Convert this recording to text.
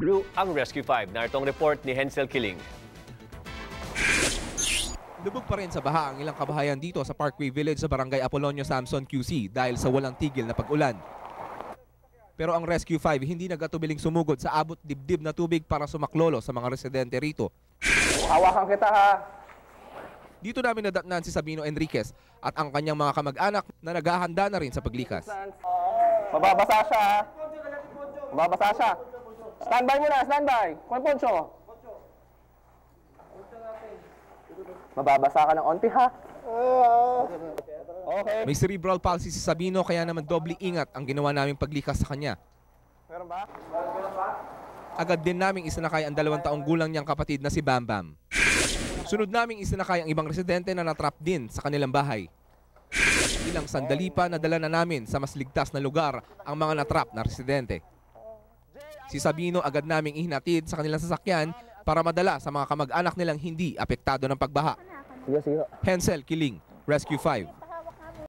Crew ang Rescue 5. Narito ang report ni Hensel Kiling. Lubog pa rin sa baha ang ilang kabahayan dito sa Parkway Village sa Barangay Apolonio Samson QC dahil sa walang tigil na pag-ulan. Pero ang Rescue 5 hindi nagatubiling sumugod sa abot dibdib na tubig para sumaklolo sa mga residente rito. Hawakan kita ha. Dito namin nadatnan si Sabino Enriquez at ang kanyang mga kamag-anak na naghahanda na rin sa paglikas. Mababasa siya ha. Mababasa siya. Standby muna, standby. Kung poncho. Mababasa ka ng onti ha. Okay. May cerebral palsy si Sabino kaya naman doble ingat ang ginawa naming paglikas sa kanya. Meron ba? Agad din naming isinakay ang dalawang taong gulang niyang kapatid na si Bam Bam. Sunod naming isinakay ang ibang residente na natrap din sa kanilang bahay. Ilang sandali pa nadala na namin sa mas ligtas na lugar ang mga natrap na residente. Si Sabino agad naming ihinatid sa kanilang sasakyan para madala sa mga kamag-anak nilang hindi apektado ng pagbaha. Sige, sige. Hensel Kiling, Rescue 5.